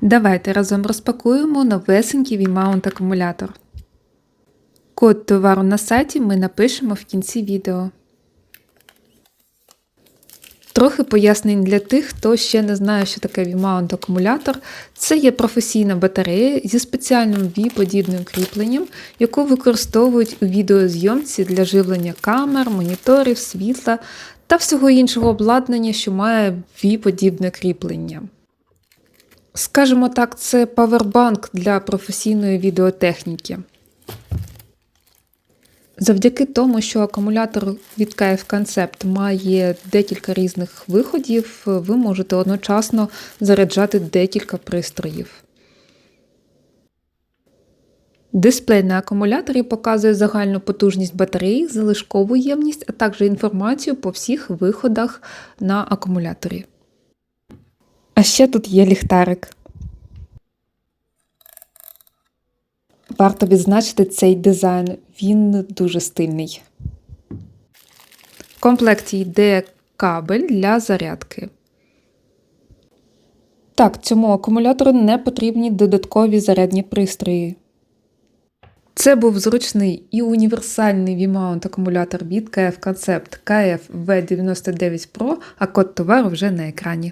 Давайте разом розпакуємо новесенький V-Mount акумулятор. Код товару на сайті ми напишемо в кінці відео. Трохи пояснень для тих, хто ще не знає, що таке V-Mount акумулятор. Це є професійна батарея зі спеціальним V-подібним кріпленням, яку використовують у відеозйомці для живлення камер, моніторів, світла та всього іншого обладнання, що має V-подібне кріплення. Скажімо так, це павербанк для професійної відеотехніки. Завдяки тому, що акумулятор від KF Concept має декілька різних виходів, ви можете одночасно заряджати декілька пристроїв. Дисплей на акумуляторі показує загальну потужність батареї, залишкову ємність, а також інформацію по всіх виходах на акумуляторі. А ще тут є ліхтарик. Варто відзначити цей дизайн, він дуже стильний. В комплекті йде кабель для зарядки. Так, цьому акумулятору не потрібні додаткові зарядні пристрої. Це був зручний і універсальний V-Mount акумулятор від KF Concept KF V99 Pro, а код товару вже на екрані.